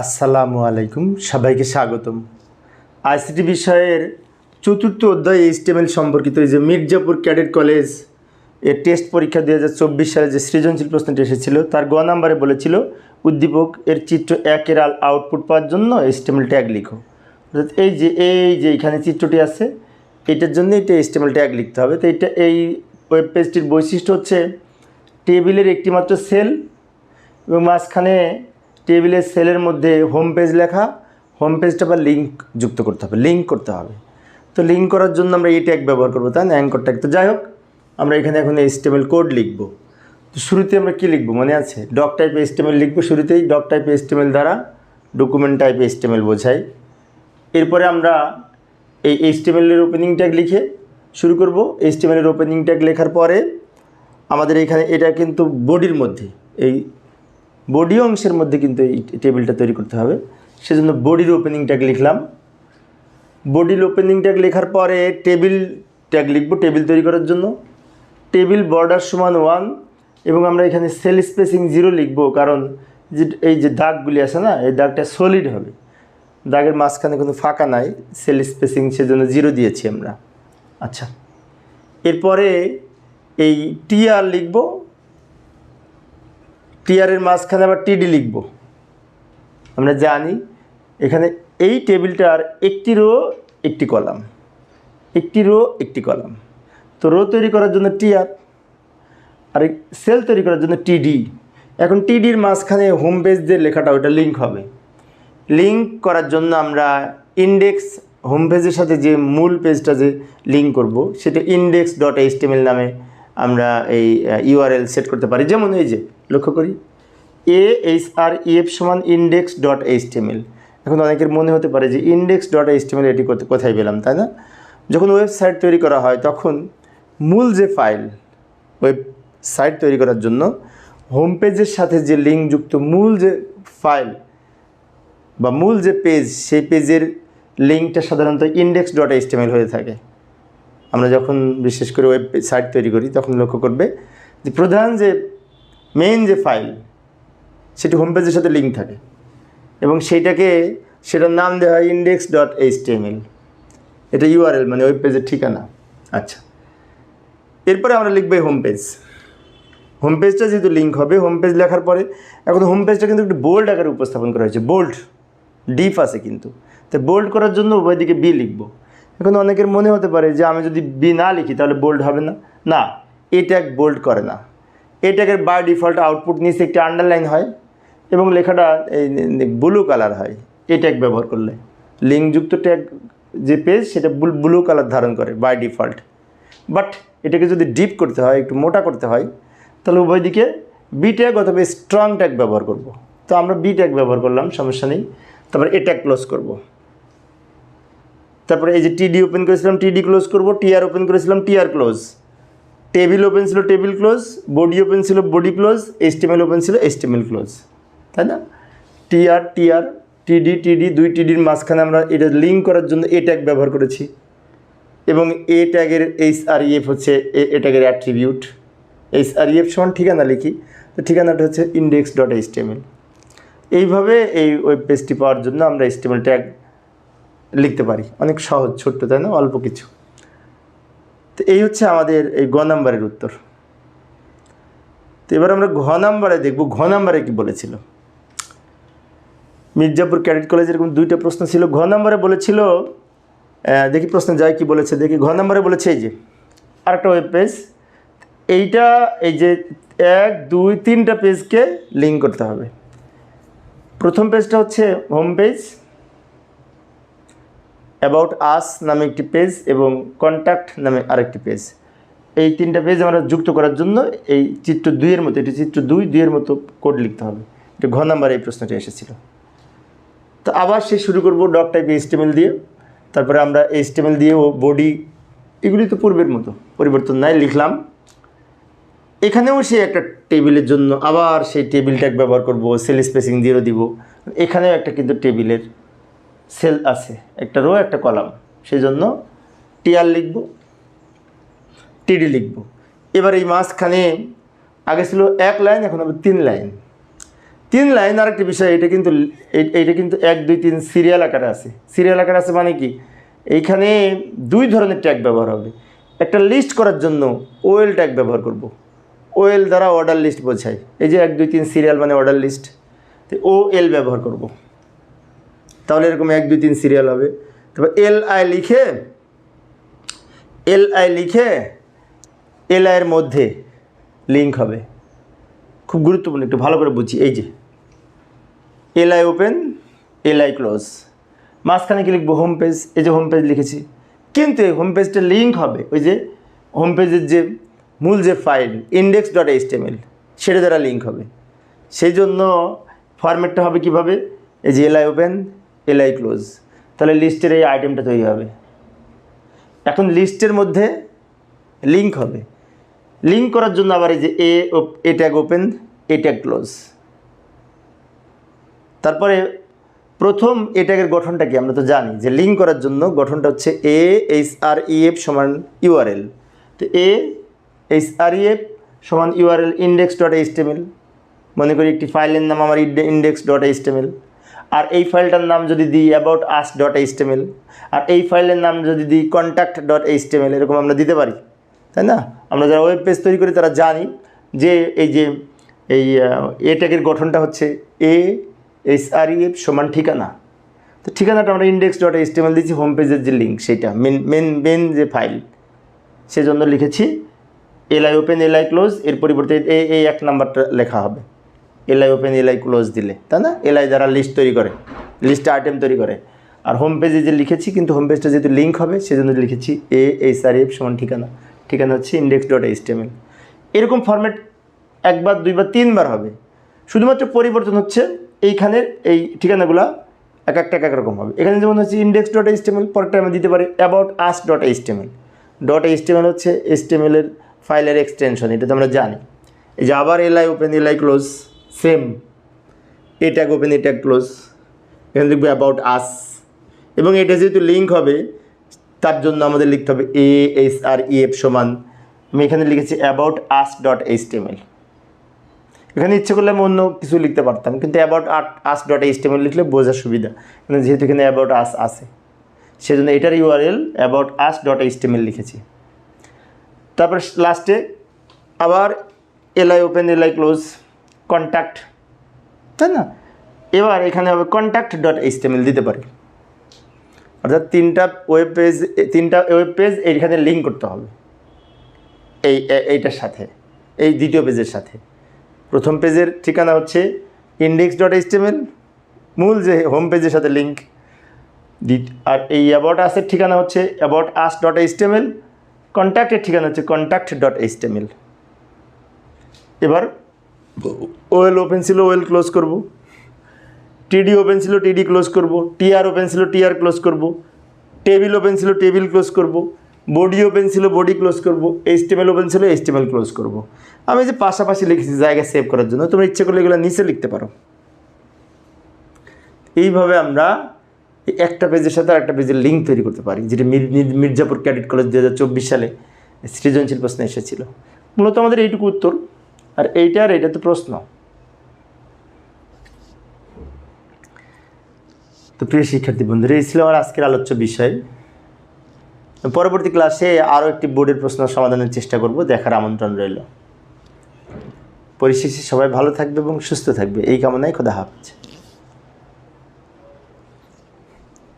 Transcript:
আসসালামু আলাইকুম, সবাইকে স্বাগতম। আইসিটি বিষয়ের চতুর্থ অধ্যায় এইচটিএমএল সম্পর্কিত এই যে মির্জাপুর ক্যাডেট কলেজের টেস্ট পরীক্ষা দু হাজার চব্বিশ সালে যে সৃজনশীল প্রশ্নটি এসেছিল, তার গ নাম্বারে বলেছিল, উদ্দীপক এর চিত্র একের আল আউটপুট পাওয়ার জন্য এইচটিএমএল ট্যাগ লিখো। অর্থাৎ এই যে এই যে এখানে চিত্রটি আছে, এটার জন্য এটা এইচটিএমএল ট্যাগ লিখতে হবে। তো এটা, এই ওয়েব পেজটির বৈশিষ্ট্য হচ্ছে, টেবিলের একটিমাত্র সেল এবং মাঝখানে টেবিলের সেলের মধ্যে হোম পেজ লেখা হোম পেজটা আবার লিঙ্ক যুক্ত করতে হবে লিঙ্ক করতে হবে। তো লিঙ্ক করার জন্য আমরা এই ট্যাগ ব্যবহার করব, তাই না? অ্যাঙ্কর ট্যাগ তো যাই হোক, আমরা এখানে এখন এইচটিএমএল কোড লিখব। তো শুরুতে আমরা কী লিখব? মনে আছে? ডক টাইপ এইচটিএমএল লিখব শুরুতেই। ডক টাইপ এইচটিএমএল দ্বারা ডকুমেন্ট টাইপ এইচটিএমএল বোঝাই। এরপরে আমরা এই এইচটিএমএলের ওপেনিং ট্যাগ লিখে শুরু করব। এইচটিএমএলের ওপেনিং ট্যাগ লেখার পরে আমাদের এখানে এটা কিন্তু বডির মধ্যে, এই বডি অংশের মধ্যে কিন্তু এই টেবিলটা তৈরি করতে হবে। সেজন্য বডির ওপেনিং ট্যাগ লিখলাম। বডির ওপেনিং ট্যাগ লেখার পরে টেবিল ট্যাগ লিখব টেবিল তৈরি করার জন্য। টেবিল বর্ডার সমান ওয়ান এবং আমরা এখানে সেল স্পেসিং জিরো লিখব কারণ যে এই যে দাগগুলি আছে না, এই দাগটা সলিড হবে। দাগের মাঝখানে কোনো ফাঁকা নাই সেল স্পেসিং সেজন্য জিরো দিয়েছি আমরা। আচ্ছা। এরপরে এই টিআর লিখব। টিআরের মাঝখানে আবার টিডি লিখব। আমরা জানি এখানে এই টেবিলটার একটি রো, একটি কলাম। একটি রো, একটি কলাম। তো রো তৈরি করার জন্য টিআর আর সেল তৈরি করার জন্য টিডি। এখন টিডির মাঝখানে হোম পেজ যে লেখাটা, ওটা লিঙ্ক হবে। লিঙ্ক করার জন্য আমরা ইন্ডেক্স হোম পেজের সাথে যে মূল পেজটা যে লিঙ্ক করব, সেটা ইন্ডেক্স ডট এইচটিএমএল নামে আমরা এই ইউআরএল সেট করতে পারি। যেমন এই যে লক্ষ্য করি। এ এইচ আর ইএফ সমান ইন্ডেক্স ডট এইচটিএমএল এখন অনেকের মনে হতে পারে যে ইন্ডেক্স ডট এইচটিএমএল এটি কোথা- কোথায় পেলাম, তাই না? যখন ওয়েবসাইট তৈরি করা হয়, তখন মূল যে ফাইল ওয়েবসাইট তৈরি করার জন্য হোম পেজের সাথে যে লিঙ্ক যুক্ত মূল যে ফাইল বা মূল যে পেজ সেই পেজের লিঙ্কটা সাধারণত ইন্ডেক্স ডট এইচটিএমএল হয়ে থাকে। আমরা যখন বিশেষ করে ওয়েব সাইট তৈরি করি, তখন লক্ষ্য করবে যে প্রধান যে মেইন যে ফাইল সেটি হোম পেজের সাথে লিঙ্ক থাকে। এবং সেইটাকে, সেটার নাম দেওয়া হয় ইন্ডেক্স ডট এইচটিএমএল এটা ইউআরএল মানে ওয়েব পেজের ঠিকানা। আচ্ছা। এরপরে আমরা লিখব হোম পেজ হোম পেজটা যেহেতু লিঙ্ক হবে হোম পেজ লেখার পরে, এখন হোম পেজটা কিন্তু একটু বোল্ড আকারে উপস্থাপন করা হয়েছে। বোল্ড ডিপ আছে কিন্তু। তো বোল্ড করার জন্য উভয় দিকে বি লিখব। এখন অনেকের মনে হতে পারে যে আমি যদি বি না লিখি, তাহলে বোল্ড হবে না। না এ ট্যাগ বোল্ড করে না। এ ট্যাগের বাই ডিফল্ট আউটপুট নিচে একটি আন্ডারলাইন হয় এবং লেখাটা এই ব্লু কালার হয়। এ ট্যাগ ব্যবহার করলে। লিঙ্কযুক্ত ট্যাগ যে পেজ সেটা ব্লু কালার ধারণ করে বাই ডিফল্ট বাট এটাকে যদি ডিপ করতে হয়, একটু মোটা করতে হয়, তাহলে উভয় দিকে বি ট্যাগ অথবা স্ট্রং ট্যাগ ব্যবহার করব। তো আমরা বি ট্যাগ ব্যবহার করলাম, সমস্যা নেই। তারপর এ ট্যাগ ক্লোজ করব। তারপরে এই যে টিডি ওপেন করেছিলাম টিডি ক্লোজ করব টিআর ওপেন করেছিলাম টিআর ক্লোজ টেবিল ওপেন ছিল টেবিল ক্লোজ, বডি ওপেন ছিল বডি ক্লোজ এইচটিএমএল ওপেন ছিল এইচটিএমএল ক্লোজ। তাই না? টিআর টিআর, টিডি টিডি, দুই টিডির মাঝখানে আমরা এটা লিঙ্ক করার জন্য এ ট্যাগ ব্যবহার করেছি। এবং এ ট্যাগের এইচ আর ইএফ হচ্ছে এ এ ট্যাগের অ্যাট্রিবিউট এইচ আর ইএফ সমান ঠিকানা লিখি। তো ঠিকানাটা হচ্ছে ইন্ডেক্স ডট এইচটিএমএল এইভাবে এই ওয়েব পেজটি পাওয়ার জন্য আমরা এইচটিএমএল ট্যাগ লিখতে পারি। অনেক সহজ, ছোট্ট, তাই না? অল্প কিছু। তো এই হচ্ছে আমাদের এই গ নাম্বারের উত্তর। তো এবার আমরা ঘ নাম্বারে দেখব, ঘ নাম্বারে কি বলেছিল? মির্জাপুর ক্যাডেট কলেজে এরকম দুইটা প্রশ্ন ছিল। ঘ নাম্বারে বলেছিল দেখি প্রশ্ন যায় কি বলেছে, দেখি। ঘ নাম্বারে বলেছে এই যে, আরেকটা ওয়েব পেজ এইটা, এই যে এক, দুই, তিনটা পেজকে লিঙ্ক করতে হবে। প্রথম পেজটা হচ্ছে হোম পেজ অ্যাবাউট আস নামে একটি পেজ এবং কন্ট্যাক্ট নামে আরেকটি পেজ এই তিনটা পেজ আমরা যুক্ত করার জন্য এই চিত্র দুইয়ের মতো, এটি চিত্র দুই, দুইয়ের মতো কোড লিখতে হবে। এটা ঘ নাম্বার এই প্রশ্নটি এসেছিল। তো আবার সে শুরু করব ডক টাইপ এইচটিএমএল দিয়ে। তারপরে আমরা এইচটিএমএল দিয়ে ও বডি এগুলি তো পূর্বের মতো, পরিবর্তন নাই, লিখলাম। এখানেও সে একটা টেবিলের জন্য আবার সেই টেবিল ট্যাগ ব্যবহার করব সেল স্পেসিং দিয়েও দিব। এখানেও একটা কিন্তু টেবিলের সেল আছে, একটা রো একটা কলাম সেই জন্য টিআর লিখব টিডি লিখব। এবার এই মাঝখানে আগে ছিল এক লাইন এখন হবে তিন লাইন তিন লাইন আর একটা বিষয়, এটা কিন্তু এই- এইটা কিন্তু এক, দুই, তিন সিরিয়াল আকারে আছে। সিরিয়াল আকারে আছে মানে কি? এইখানে দুই ধরনের ট্যাগ ব্যবহার হবে। একটা লিস্ট করার জন্য ওয়েল ট্যাগ ব্যবহার করব। ওয়েল দ্বারা অর্ডার লিস্ট বোঝায়। এই যে এক, দুই, তিন সিরিয়াল মানে অর্ডার লিস্ট তো ও এল ব্যবহার করব। তাহলে এরকম এক, দুই, তিন সিরিয়াল হবে। তারপর এল আই লিখে এল আই লিখে এল আইয়ের মধ্যে লিঙ্ক হবে। খুব গুরুত্বপূর্ণ, একটু ভালো করে বুঝি এই যে L I open L I close মাঝখানে কি লিখব? হোম পেজ এই যে হোম পেজ লিখেছি। কিন্তু এই হোম পেজটা লিঙ্ক হবে, ওই যে হোম পেজের যে মূল যে ফাইল ইন্ডেক্স ডট এইচটিএমএল সেটা দ্বারা লিঙ্ক হবে। সেই জন্য ফরম্যাটটা হবে কীভাবে? এই যে L I open L I close তাহলে লিস্টের এই আইটেমটা তৈরি হবে। এখন লিস্টের মধ্যে লিঙ্ক হবে। লিঙ্ক করার জন্য আবার এই যে A A tag open A tag close তারপরে প্রথম এ ট্যাগের গঠনটা কি? আমরা তো জানি যে লিঙ্ক করার জন্য গঠনটা হচ্ছে এ এইচ আর ইএফ সমান ইউআরএল তো এ এইচ আর ইএফ সমান ইউআরএল ইন্ডেক্স ডট এইচটিএমএল মনে করি একটি ফাইলের নাম আমার ইন্ডেক্স ডট এইচটিএমএল আর এই ফাইলটার নাম যদি দিই অ্যাবাউট আস ডট এইচটিএমএল আর এই ফাইলের নাম যদি দিই কন্ট্যাক্ট ডট এইচটিএমএল এরকম আমরা দিতে পারি, তাই না? আমরা যারা ওয়েব পেজ তৈরি করি তারা জানি যে এই যে এই এ ট্যাগের গঠনটা হচ্ছে এ এস আর ইএফ সমান ঠিকানা। তো ঠিকানাটা আমরা ইন্ডেক্স ডট এইচটিএমএল দিচ্ছি হোম পেজের যে লিঙ্ক সেটা মেন মেন মেন যে ফাইল সেজন্য লিখেছি L I open L I close এর পরিবর্তে এই এক নাম্বারটা লেখা হবে। L I open L I close দিলে, তাই না? এল আই দ্বারা লিস্ট তৈরি করে লিস্ট আইটেম তৈরি করে। আর হোম পেজে যে লিখেছি, কিন্তু হোম পেজটা যেহেতু লিঙ্ক হবে, সেজন্য লিখেছি এ এইচ আর এফ সমান ঠিকানা। ঠিকানা হচ্ছে ইন্ডেক্স ডট এইচটিএমএল এরকম ফরম্যাট একবার, দুইবার, তিনবার হবে। শুধুমাত্র পরিবর্তন হচ্ছে এইখানের এই ঠিকানাগুলো এক একটা এক এক রকম হবে। এখানে যেমন হচ্ছে ইন্ডেক্স ডট এইচটিএমএল পরেরটা আমি দিতে পারি about us dot HTML dot HTML হচ্ছে এইচটিএমএলের ফাইলের এক্সটেনশন এটা তো আমরা জানি। এই যে আবার L I open L I close same. A tag open A tag close. এখানে লিখব অ্যাবাউট আস এবং এটা যেহেতু লিঙ্ক হবে, তার জন্য আমাদের লিখতে হবে এ এস আর ইএফ সমান। আমি এখানে লিখেছি অ্যাবাউট আস ডট এইচটিএমএল এখানে ইচ্ছে করলে আমি অন্য কিছু লিখতে পারতাম, কিন্তু অ্যাবাউট আস ডট এইচটিএমএল লিখলে বোঝার সুবিধা। কিন্তু যেহেতু এখানে অ্যাবাউট আস আছে। সেজন্য এটার URL about us dot HTML লিখেছি। তারপর লাস্টে আবার LI open LI close contact তাই না? এবার এখানে হবে কন্ট্যাক্ট ডট এইচটিএমএল দিতে পারি। অর্থাৎ তিনটা ওয়েব পেজ তিনটা ওয়েব পেজ এইখানে লিঙ্ক করতে হবে। এই এইটার সাথে এই দ্বিতীয় পেজের সাথে। প্রথম পেজের ঠিকানা হচ্ছে ইন্ডেক্স ডট এইচটিএমএল মূল যে হোম পেজের সাথে লিঙ্ক আর এই অ্যাবাউট আসের ঠিকানা হচ্ছে অ্যাবাউট আস ডট এইচটিএমএল কন্ট্যাক্টের ঠিকানা হচ্ছে কন্ট্যাক্ট ডট এইচটিএমএল এবার ওয়েল ওপেন ছিল ওয়েল ক্লোজ করব। টিডি ওপেন ছিল টিডি ক্লোজ করব। টিআর ওপেন ছিল টিআর ক্লোজ করব। টেবিল ওপেন ছিল টেবিল ক্লোজ করব। বডি ওপেন ছিল বডি ক্লোজ করব। এইচটিএমএল ওপেন ছিল এইচটিএমএল ক্লোজ করব। আমি যে পাশাপাশি লিখেছি জায়গা সেভ করার জন্য, তোমরা ইচ্ছে করলে এগুলো নিচে লিখতে পারো। এইভাবে আমরা একটা পেজের সাথে আরেকটা পেজের লিঙ্ক তৈরি করতে পারি, যেটা মির- মির- মির্জাপুর ক্যাডেট কলেজ দু হাজার চব্বিশ সালে সৃজনশীল প্রশ্ন এসেছিল। মূলত আমাদের এইটুকু উত্তর। আর এইটা আর এটা তো প্রশ্ন। তো প্রিয় শিক্ষার্থী বন্ধুরা, এই ছিল আমার আজকের আলোচ্য বিষয়। পরবর্তী ক্লাসে আরও একটি বোর্ডের প্রশ্ন সমাধানের চেষ্টা করব, দেখার আমন্ত্রণ রইল। পরিশেষে সবাই ভালো থাকবে এবং সুস্থ থাকবে। এই কামনায় খোদা হাফেজ।